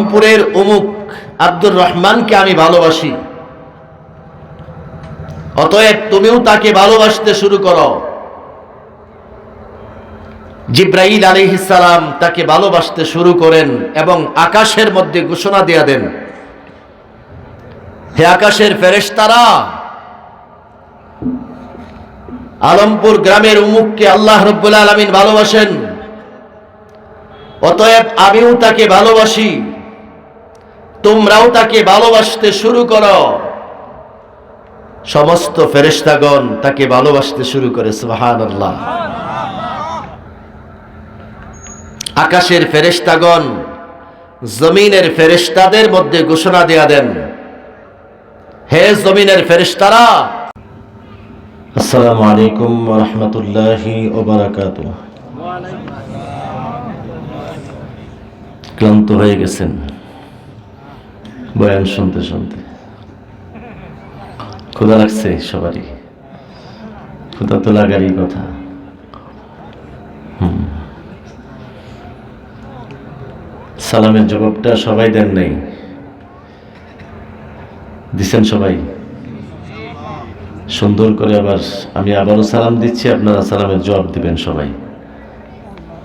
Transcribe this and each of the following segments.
আলমপুরের অমুক আব্দুর রহমানকে আমি ভালোবাসি। অতএব তুমিও তাকে ভালোবাসতে শুরু করো। জিব্রাইল আলিহিসালাম তাকে ভালোবাসতে শুরু করেন এবং আকাশের মধ্যে ঘোষণা দিয়া দেন, হে আকাশের ফেরেশতারা, আলমপুর গ্রামের উমুককে আল্লাহ রব্বুল আলমিন ভালোবাসেন। অতএব আমিও তাকে ভালোবাসি। তোমরাও তাকে ভালোবাসতে শুরু করো। সমস্ত ফেরেশতাগণ তাকে ভালোবাসতে শুরু করে আল্লাহ আকাশের ফেরেশতাগণ জমিনের ফেরেশতাদের মধ্যে ঘোষণা দেয়া দেন, হে জমিনের ফেরেশতারা। আসসালামু আলাইকুম রহমতুল্লাহি ক্লান্ত হয়ে গেছেন। বয়ান শুনতে শুনতে। ক্ষুধা লাগছে সবারই। ক্ষুধা তো লাগারই কথা। সালামের জবাবটা সবাই দেন নাই। দিচ্ছেন সবাই। সুন্দর করে আবার আমি আবারও সালাম দিচ্ছি, আপনারা সালামের জবাব দিবেন সবাই।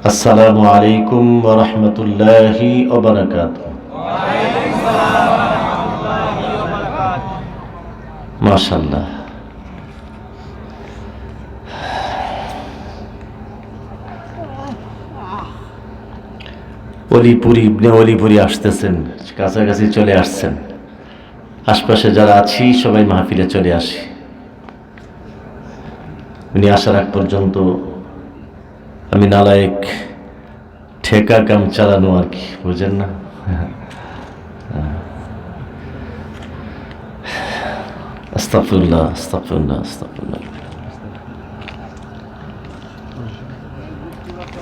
আসসালামু আলাইকুম রাহমাতুল্লাহি ওয়া মাশাআল্লাহ। অলিপুরি, ইবনে অলিপুরি আসতেছেন, কাছাকাছি চলে আসছেন। আশপাশে যারা আছি, সবাই মাহফিলে চলে আসি। উনি আসার আগ পর্যন্ত আমি নালায়েক ঠেকা কাম চালানো আর কি, বুঝেন না? استغفر الله استغفر الله استغفر الله.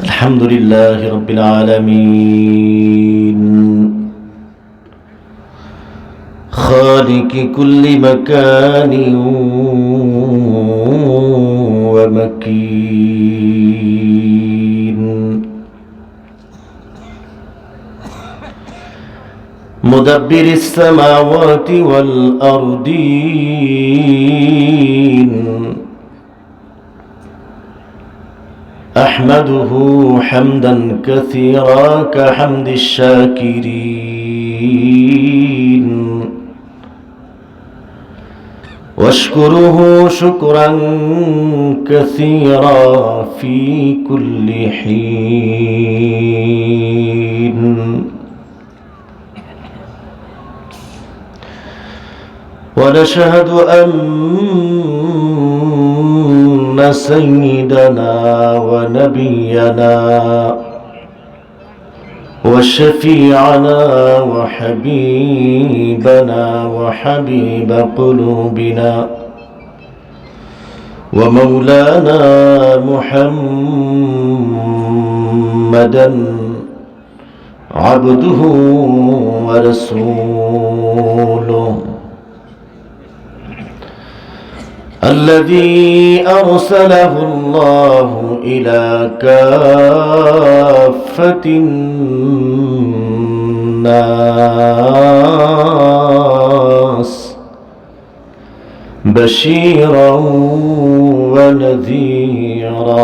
الحمد لله رب العالمين. خالق كل مكان ومكين. مدبر السماوات والأرضين. أحمده حمدا كثيرا كحمد الشاكرين. واشكره شكرا كثيرا في كل حين. ونشهد أن سيدنا ونبينا وشفيعنا وحبيبنا وحبيب قلوبنا ومولانا محمدا عبده ورسوله. الذي أرسله الله إلى كافة الناس بشيرا ونذيرا.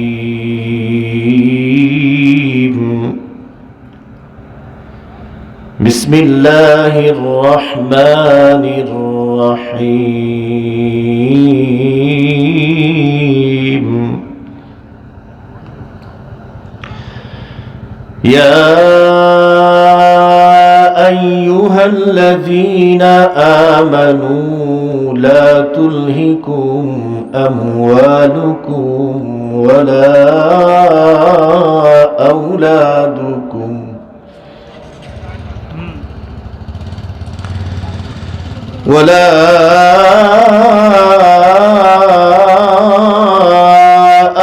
بسم الله الرحمن الرحيم يا أيها الذين آمنوا لا تلهكم أموالكم ولا أولادكم ولا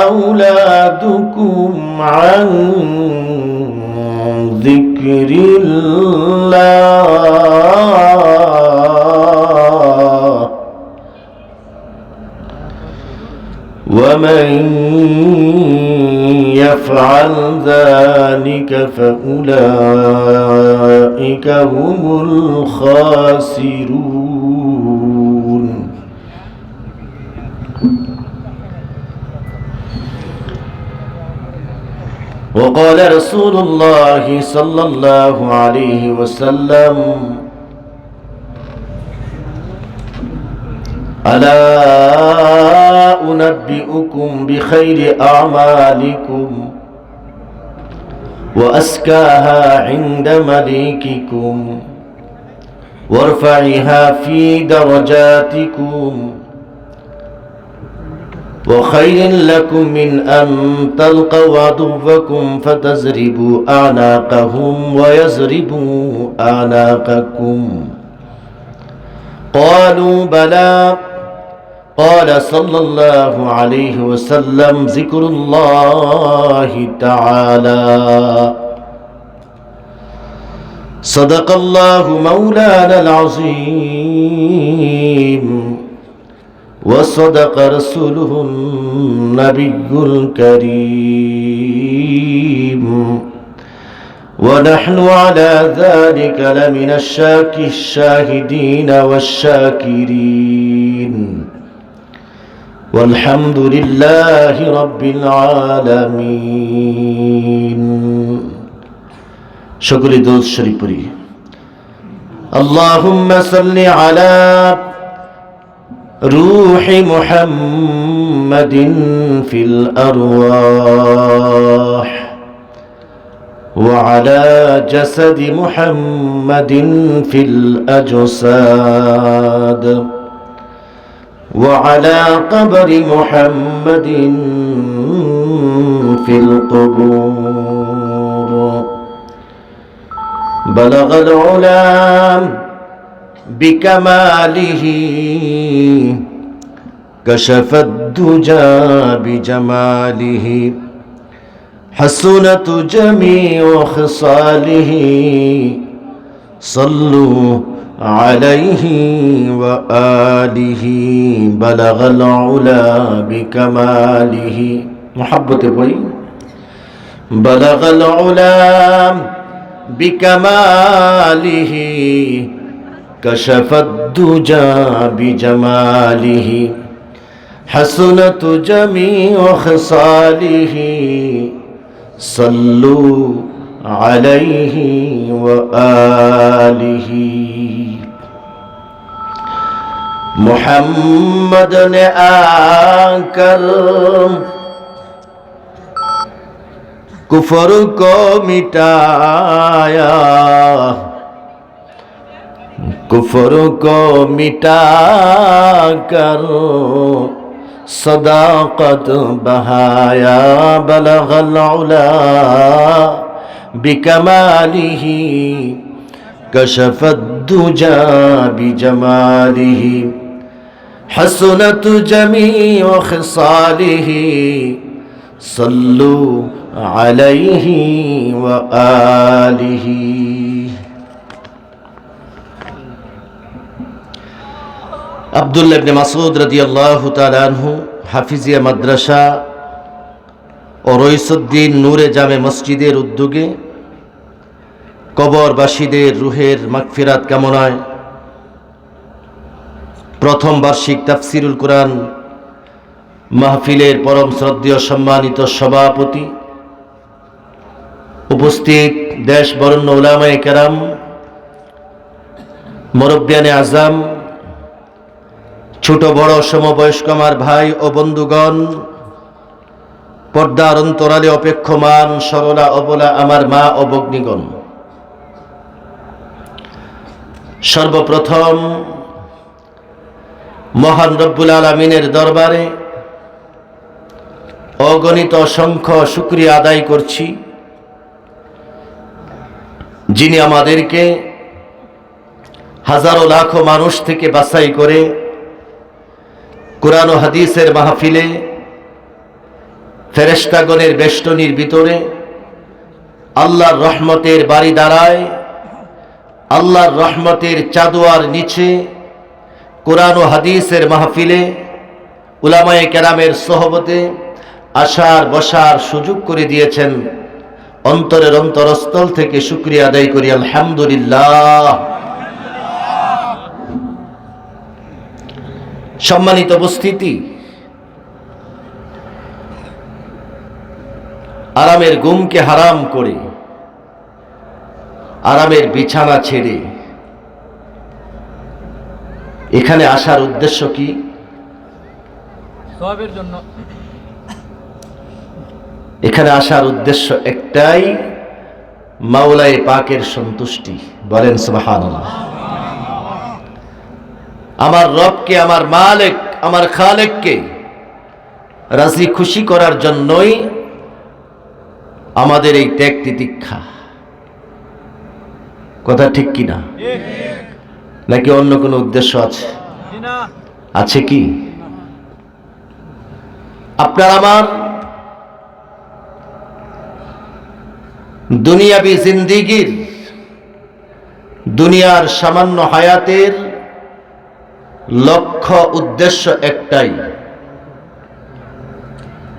أولادكم عن ذكر الله. ومن يفعل ذلك فأولئك هم الخاسرون. وقال رسول الله صلى الله عليه وسلم ألا أنبئكم بخير أعمالكم وأزكاها عند مليككم وارفعها في درجاتكم وخير لكم من أن تلقوا عدوكم فتزربوا أعناقهم ويزربوا أعناقكم. قالوا بلى. قال صلى الله عليه وسلم ذكر الله تعالى. صدق الله مولانا العظيم. وصدق رسوله النبي الكريم ونحن على ذلك لمن الشاك الشاهدين والشاكرين والحمد لله رب العالمين شكر دوز شريفري اللهم صل على روح محمد في الأرواح وعلى جسد محمد في الأجساد وعلى قبر محمد في القبور. بلغ العلام بكماله. كشف الدجى بجماله. حسنت جميع خصاله. صلوا عليه وآله. بلغ العلا بكماله. محبة بي بلغ العلا بكماله. কশফদ্দুজা বিজমালিহি حسنت جميع خصاله صلوا عليه وآله محمد نے آ کر کفر کو مٹایا कुफर को मिटा कर صداقت بہایا بلغ العلا بکماله کشف الدجا بجماله حسنت جميع خصاله صلوا عليه وآله আবদুল্লাহ ইবনে মাসুদ রাদিয়াল্লাহু তাআলা আনহু হাফিজিয়া মাদ্রাসা ও রইসুদ্দিন নূরে জামে মসজিদের উদ্যোগে কবরবাসীদের রুহের মাগফিরাত কামনায় প্রথম বার্ষিক তাফসিরুল কোরআন মাহফিলের পরম শ্রদ্ধেয় সম্মানিত সভাপতি উপস্থিত দেশ বরণ্য উলামায়ে কেরাম, মরব্বিয়ানে আজম ছোট, বড়, সমবয়স্ক আমার ভাই ও বন্ধুগণ, পর্দার অন্তরালে অপেক্ষমান, সরলা, অবলা আমার মা ও ভগ্নিগণ। সর্বপ্রথম মহান রব্বুল আলমিনের দরবারে অগণিত অসংখ্য শুক্রিয়া আদায় করছি, যিনি আমাদেরকে হাজারো লাখো মানুষ থেকে বাছাই করে কোরআন হাদিসের মাহফিলে ফেরেস্তাগণের বেষ্টনীর ভিতরে আল্লাহর রহমতের বাড়ি দাঁড়ায়, আল্লাহর রহমতের চাদোয়ার নিচে কোরআন ও হাদিসের মাহফিলে উলামায়ে কেরামের সহবতে আসার বসার সুযোগ করে দিয়েছেন। অন্তরের অন্তরস্থল থেকে শুক্রিয়া আদায় করি। আলহামদুলিল্লাহ। সম্মানিত উপস্থিতি। আরামের গুমকে হারাম করে আরামের বিছানা ছেড়ে। এখানে আসার উদ্দেশ্য কি? জন্য। এখানে আসার উদ্দেশ্য একটাই মাওলায় পাকের সন্তুষ্টি। বলেন সুবাহান আমার রবকে, আমার মালিক, আমার খালেককে রাজি খুশি করার জন্যই আমাদের এই ত্যাগ তিতিক্ষা কথা ঠিক কিনা? নাকি অন্য কোনো উদ্দেশ্য আছে? আছে কি? আপনার আমার দুনিয়াবি জিন্দিগির, দুনিয়ার সামান্য হায়াতের লক্ষ্য উদ্দেশ্য একটাই।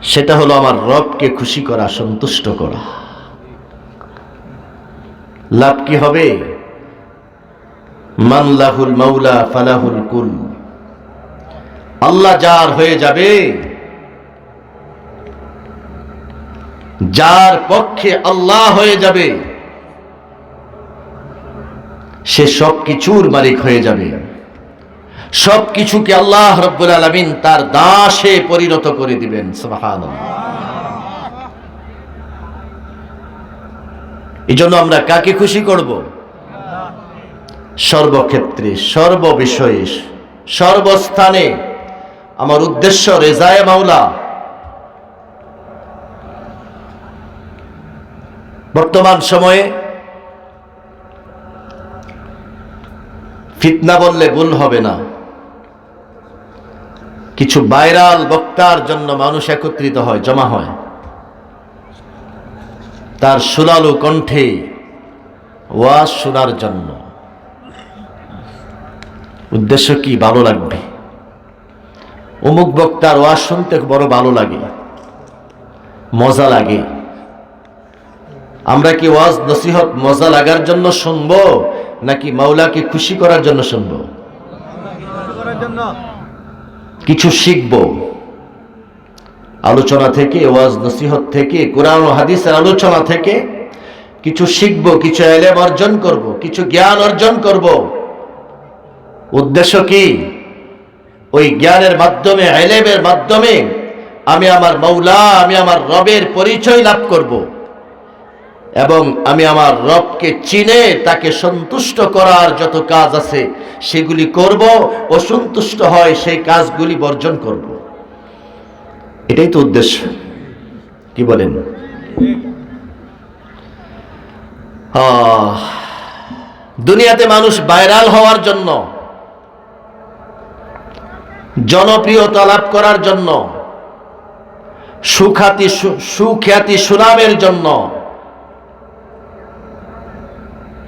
সেটা হলো আমার রবকে খুশি করা, সন্তুষ্ট করা। লাভ কি হবে? মানলাহুল মাওলা ফালাহুল কুল। আল্লাহ যার হয়ে যাবে, যার পক্ষে আল্লাহ হয়ে যাবে, সে সব কিছুর মালিক হয়ে যাবে। সব কিছুকে আল্লাহ রব্বুল আলমিন তার দাসে পরিণত করে দিবেন এই জন্য আমরা কাকে খুশি করব? সর্বক্ষেত্রে, সর্ববিষয়ে, সর্বস্থানে। আমার উদ্দেশ্য রেজায় মাওলা। বর্তমান সময়ে ফিতনা বললে ভুল হবে না। কিছু ভাইরাল বক্তার জন্য মানুষ একত্রিত হয়, জমা হয়। তার সুলালু কণ্ঠে ওয়াজ শোনার জন্য। উদ্দেশ্য কি? ভালো লাগবে। অমুক বক্তার ওয়াজ শুনতে বড় ভালো লাগে। মজা লাগে। আমরা কি ওয়াজ নসিহত মজা লাগার জন্য শুনব, নাকি মাওলাকে খুশি করার জন্য শুনব? করার জন্য। কিছু শিখব। আলোচনা থেকে, ওয়াজ নসিহত থেকে, কোরআন হাদিসের আলোচনা থেকে কিছু শিখব, কিছু এলেম অর্জন করব, কিছু জ্ঞান অর্জন করব। উদ্দেশ্য কি? ওই জ্ঞানের মাধ্যমে, এলেমের মাধ্যমে আমি আমার মৌলা আমি আমার রবের পরিচয় লাভ করব। এবং আমি আমার রবকে চিনে তাকে সন্তুষ্ট করার যত কাজ আছে, সেগুলি করব ও সন্তুষ্ট হয় সেই কাজগুলি বর্জন করব। এটাই তো উদ্দেশ্য। কি বলেন? দুনিয়াতে মানুষ ভাইরাল হওয়ার জন্য, জনপ্রিয়তা লাভ করার জন্য, সুখ্যাতি সুখ্যাতি সুনামের জন্য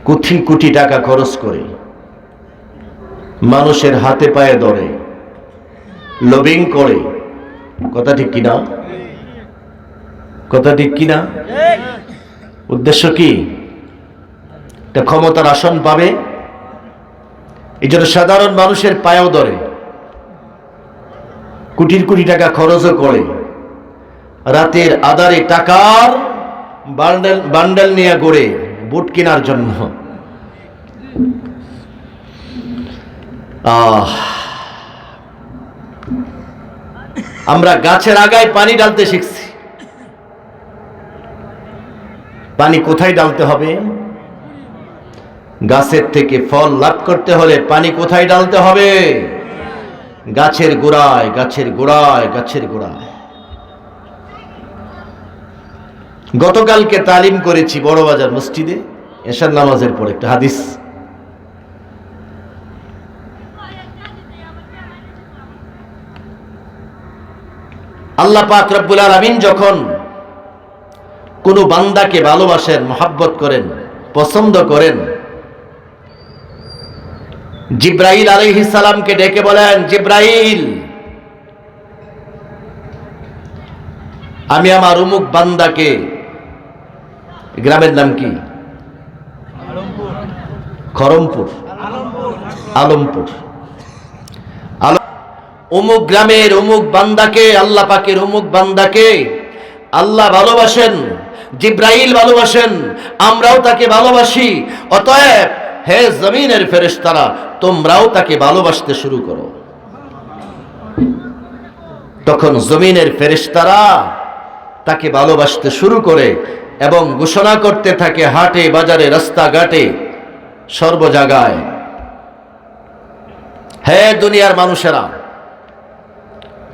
কোটি কোটি টাকা খরচ করে। মানুষের হাতে পায়ে ধরে। লবিং করে। কথা ঠিক কিনা? কথা ঠিক কিনা? উদ্দেশ্য কি? একটা ক্ষমতার আসন পাবে। এই জন্য সাধারণ মানুষের পায়েও ধরে। কোটির কোটি টাকা খরচও করে। রাতের আদারে টাকার বান্ডেল বান্ডেল নিয়ে গড়ে বুট কেনার জন্য। আমরা গাছের আগায় পানি ডালতে শিখছি। পানি কোথায় ডালতে হবে? গাছের থেকে ফল লাভ করতে হলে পানি কোথায় ডালতে হবে? গাছের গোড়ায় গাছের গোড়ায় গাছের গোড়ায়। গতকালকে তালিম করেছি বড়বাজার মসজিদে, এশার নামাজের পর একটা হাদিস। আল্লাহ পাক রব্বুল আলামিন যখন কোনো বান্দাকে ভালোবাসেন, মহাব্বত করেন, পছন্দ করেন, জিব্রাইল সালামকে ডেকে বলেন, জিব্রাইল, আমি আমার উমুক বান্দাকে গ্রামের নাম কি? খরমপুর আলমপুর। অমুক গ্রামের অমুক বান্দাকে আল্লাহ পাকের অমুক বান্দাকে আল্লাহ ভালোবাসেন জিব্রাইল ভালোবাসেন আমরাও তাকে ভালোবাসি। অতএব হে জমিনের ফেরেশতারা তোমরাও তাকে ভালোবাসতে শুরু করো। তখন জমিনের ফেরেশতারা তাকে ভালোবাসতে শুরু করে এবং ঘোষণা করতে থাকে হাটে, বাজারে, রাস্তাঘাটে সর্ব জায়গায় হে দুনিয়ার মানুষেরা,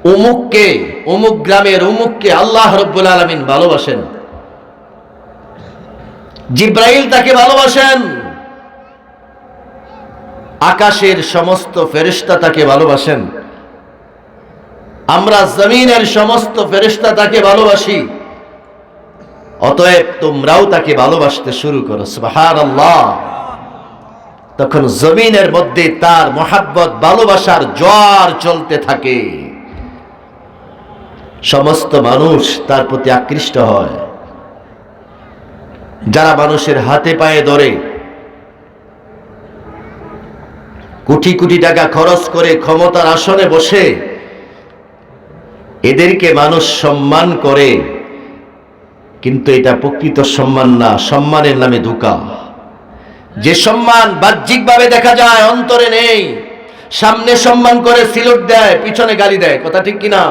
উমুককে, উমুক গ্রামের উমুককে আল্লাহ রব্বুল আলমিন ভালোবাসেন। জিব্রাইল তাকে ভালোবাসেন। আকাশের সমস্ত ফেরিস্তা তাকে ভালোবাসেন। আমরা জমিনের সমস্ত ফেরিস্তা তাকে ভালোবাসি। অতএব তোমরাও তাকে ভালোবাসতে শুরু করো সুবহান আল্লাহ তখন জমিনের মধ্যে তার মোহাব্বত, ভালোবাসার জ্বর চলতে থাকে। সমস্ত মানুষ তার প্রতি আকৃষ্ট হয়। যারা মানুষের হাতে পায়ে ধরে, কোটি কোটি টাকা খরচ করে ক্ষমতার আসনে বসে, এদেরকে মানুষ সম্মান করে। কিন্তু এটা প্রকৃত সম্মান না, সম্মানের নামে ধোকা যে সম্মান বাহ্যিকভাবে দেখা যায়, অন্তরে নেই, সামনে সম্মান করে সিলট দেয়, পিছনে গালি দেয়, কথা ঠিক কিনা?